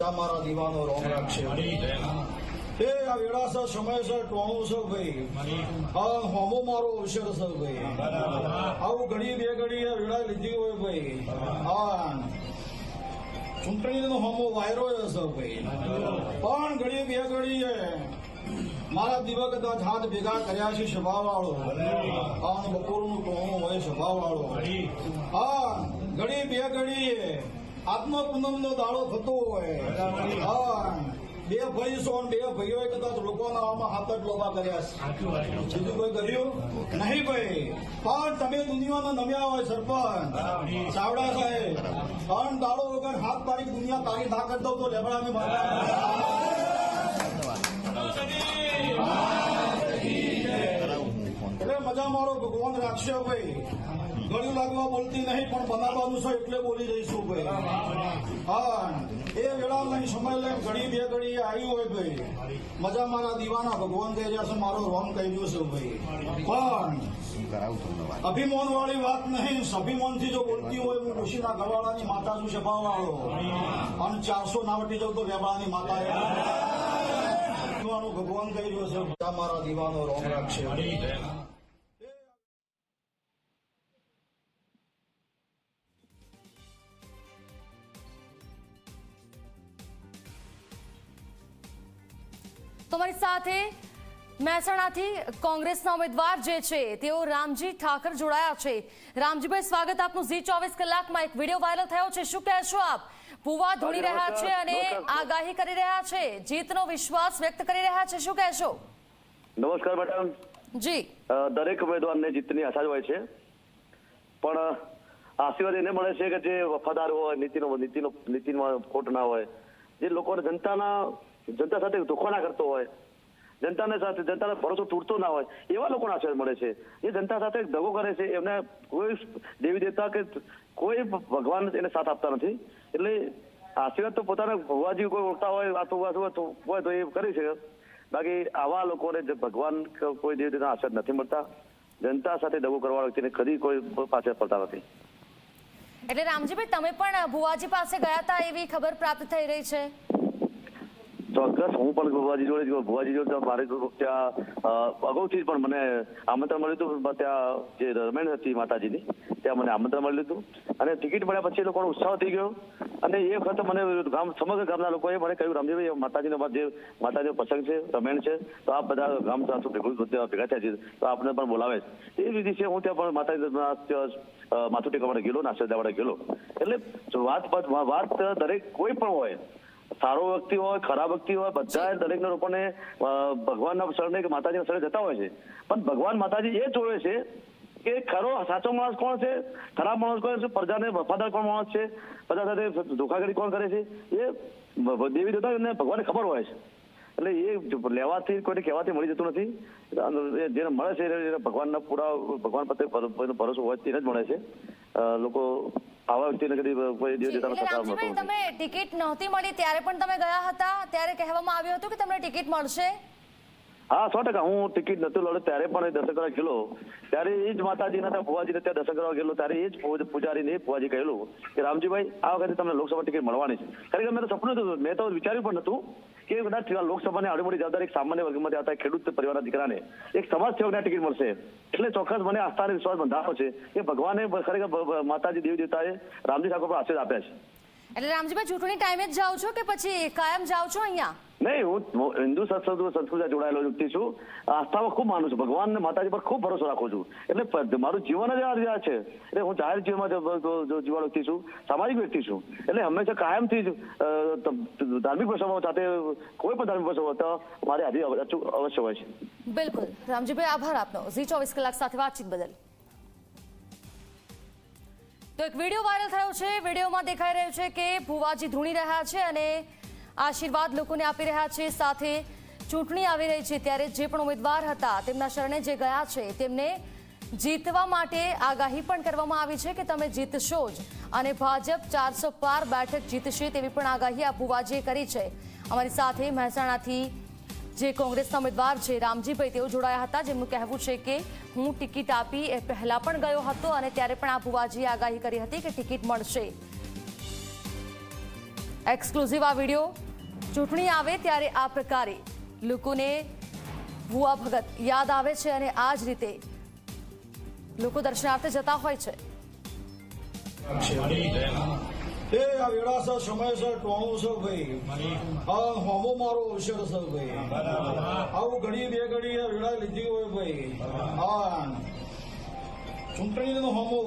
મારા દીવાનો રોમ રાખશે એ આ વેળાસર સમયસર ટોણું છે ભાઈ. આ હોમો મારો અવસર છે ભાઈ. આવું ઘડી બે ઘડી આ વેળા લીધી હોય ભાઈ. હા. ચૂંટણીનો હોમો વાયરો હશે ભાઈ. પણ ઘડી બે ઘડીએ મારા દીવા કદાચ હાથ ભેગા કર્યા છે સ્વભાવવાળો. હા અને બપોરનું ટોણું હોય સ્વભાવવાળો. હા ઘડી બે ઘડીએ આત્મ નો દાડો થતો હોય. બે ભાઈ છો બે ભાઈઓએ કદાચ લોકોના આમાં હાથ જ લોભા કર્યા છે. બીજું કોઈ કર્યું? નહીં ભાઈ. પણ તમે દુનિયામાં નમ્યા હોય સરપંચ. ચાવડા સાહેબ. પણ દાડો વગર હાથ તારીખ દુનિયા તારી ના કરી દઉં તો લેબડાની મારા મજા મારો ભગવાન રાખશે ભાઈ. ગળું લાગવા બોલતી નહીં, પણ બનાવવાનું છે એટલે બોલી જઈશું ભાઈ. હા, એ વેળા નહીં, સમય લઈ ઘડી બે ઘડી આવ્યું હોય ભાઈ. મજા મારા દીવાના ભગવાન દે છે મારો રોંગ કહ્યું છે ભાઈ. પણ અભિમાન વાળી વાત નહીં અભિમાનથી જો બોલતી હોય, હું ઋષિના ઘરવાળાની માતા છું સભા વાળો અને ચારસો નાવટી જાઉં તો વેબાળાની માતા ભગવાન કહી રહ્યો છે બધા મારા દીવાનો રોમ રાખશે તમારી સાથે મહેસાણાથી કોંગ્રેસના ઉમેદવાર જે છે તેઓ રામજી ઠાકર જોડાયા છે. રામજીભાઈ સ્વાગત આપનું ઝી ચોવીસ કલાકમાં એક વીડિયો વાયરલ થયો છે. શું કહેશો આપ? ભૂવા ધોણી રહ્યા છે અને આગાહી કરી રહ્યા છે. જીતનો વિશ્વાસ વ્યક્ત કરી રહ્યા છે. શું કહેશો? નમસ્કાર મેડમ. જી. દરેક ઉમેદવારને જીતની આશા જ હોય છે. પણ આશીર્વાદ એને મળે છે કે જે વફાદાર હોય નીતિનો નીતિનો નીતિમાં ખોટ ના હોય. જે લોકોને જનતાના જનતા સાથે ધોખો કરતો હોય, જનતાને સાથે, જનતાને ભરોસો તૂટતો ના હોય, એવા લોકોને આશીર્વાદ મળે છે. જે જનતા સાથે દગો કરે છે, એમને કોઈ દેવી દેવતા કે કોઈ ભગવાન એને સાથ આપતા નથી. એટલે આશીર્વાદ તો પોતાના ભગવાનજી કોઈ ઓળખતા હોય આ વાતું આ હોય તો એ કરી છે. બાકી આવા લોકોને જે ભગવાન કોઈ દેવી દેવતાના આશીર્વાદ નથી મળતા, જનતા સાથે દગો કરવા વ્યક્તિને કદી કોઈ પાછળ પડતા નથી. એટલે રામજીભાઈ, તમે પણ ભુવાજી પાસે ગયા હતા એવી ખબર પ્રાપ્ત થઈ રહી છે? ચોક્કસ હું પણ ભુવાજી જોડે ગયો. ભુવાજી જોડે મારે ત્યાં અગાઉથી પણ મને આમંત્રણ મળ્યું હતું ત્યાં જે રમેણ હતી માતાજીની, ત્યાં મને આમંત્રણ મળ્યું હતું. અને ટિકિટ મળ્યા પછી એ લોકોનો ઉત્સાહ થઈ ગયો. અને એ વખત મને ગામ, સમગ્ર ગામના લોકોએ મને કહ્યું, રામજીભાઈ માતાજીનો જે, માતાજીનો પ્રસંગ છે, રમેણ છે, તો આ બધા ગામ સાથે ભેગું ભેગા થયા છે તો આપને પણ બોલાવે. છે એ જ દિવસે હું ત્યાં પણ માતાજીના માથું ટેકવા માટે ગયેલો નાસ્તા માટે ગયેલો. એટલે વાત વાત દરેક કોઈ પણ હોય સારો વ્યક્તિ હોય ખરાબ વ્યક્તિ હોય બધા દરેક લોકોને ભગવાનના શરણે કે માતાજીના શરણે જતા હોય છે. પણ ભગવાન માતાજી એ જોવે છે કે ખરો સાચો માણસ કોણ છે? ખરાબ માણસ કોણ છે? પ્રજાને વફાદાર કોણ માણસ છે? પ્રજા સાથે ધોખાગડી કોણ કરે છે? એ દેવી દેવતા ભગવાનને ખબર હોય છે. એટલે એ લેવાથી કોઈને કહેવાથી મળી જતું નથી. જેને મળે છે એને ભગવાનના પૂરા ભગવાન પ્રત્યે ભરોસો હોય તેને જ મળે છે. લોકો આવા વ્યક્તિને કદી કોઈ દેવ દેવતાનો એટલે સતાવ નતો રામજીભાઈ નથી તમે ટિકિટ નહોતી મળી ત્યારે પણ તમે ગયા હતા? ત્યારે કહેવામાં આવ્યું હતું કે તમને ટિકિટ મળશે? હા, સો ટકા. હું ટિકિટ નતું લડ્યો ત્યારે પણ એ દર્શન કરવા ગયેલો. ત્યારે એ જ માતાજીના ત્યાં ભુવાજીને ત્યાં દર્શન ગયેલો. ત્યારે એ જ પૂજ- પૂજારીને એ ભુવાજી કહેલું. કે રામજીભાઈ, આ વખતે તમને લોકસભા ટિકિટ મળવાની છે. ખરેખર મેં તો સપનું હતું, મેં તો વિચાર્યું પણ નતું કે કદાચ લોકસભાની આડી જવાબદારી એક સામાન્ય વર્ગમાંથી આવતા ખેડૂત પરિવારના દીકરાને એક સમાજ સેવકને ટિકિટ મળશે. એટલે ચોક્કસ મને આસ્થા અને વિશ્વાસ બંધાવો છે કે ભગવાને ખરેખર માતાજી દેવી દેવતાએ રામજી ઠાકોર પર આશીર્વાદ આપ્યા છે. એટલે રામજીભાઈ ચૂંટણી ટાઈમે જ જાઓ છો કે પછી કાયમ જાઓ છો અહીંયા? નહીં હું હિન્દુ સંસ્કૃતિ સંસ્કૃતિ જોડાયેલો વ્યક્તિ છું. આસ્થામાં ખૂબ માનું છું. ભગવાન ને માતાજી પર ખૂબ ભરોસો રાખું છું. એટલે મારું જીવન જ આ છે. એટલે હું જાહેર જીવનમાં જીવા વ્યક્તિ છું સામાજિક વ્યક્તિ છું. એટલે હંમેશા કાયમથી જ ધાર્મિક પ્રસંગો સાથે કોઈ પણ ધાર્મિક પ્રસંગો તો મારે હાજરી અવશ્ય હોય છે. બિલકુલ. રામજીભાઈ આભાર આપનો. ઝી ચોવીસ કલાક સાથે વાતચીત બદલ. તો એક વીડિયો વાયરલ થયો છે. વિડીયોમાં દેખાઈ રહ્યું છે કે ભુવાજી ધૂણી રહ્યા છે અને આશીર્વાદ લોકોને આપી રહ્યા છે. સાથે ચૂંટણી આવી રહી છે ત્યારે જે પણ ઉમેદવાર હતા તેમના શરણે જે ગયા છે તેમને જીતવા માટે આગાહી પણ કરવામાં આવી છે કે તમે જીતશો જ અને ભાજપ ચારસો પાર બેઠક જીતશે તેવી પણ આગાહી આ ભુવાજીએ કરી છે. અમારી સાથે મહેસાણાથી જે કોંગ્રેસના ઉમેદવાર છે રામજીભાઈ, તેઓ જોડાયા હતા. જેમનું કહેવું છે કે હું ટિકિટ આપી એ પહેલા પણ ગયો હતો અને ત્યારે પણ આ ભુવાજીએ આગાહી કરી હતી કે ટિકિટ મળશે. એક્સક્લુઝિવ આ વીડિયો ચૂંટણી આવે ત્યારે આ પ્રકારે લોકોને ભુવા ભગત યાદ આવે છે અને આ જ રીતે લોકો દર્શનાર્થે જતા હોય છે. એ આ વેળાસર સમયસર ટોણું છે ભાઈ આ હોમો મારો અવસર છે ભાઈ. આવું ઘડી બે ઘડી વેળા લીધી હોય ભાઈ. હા. ચૂંટણીનો હોમો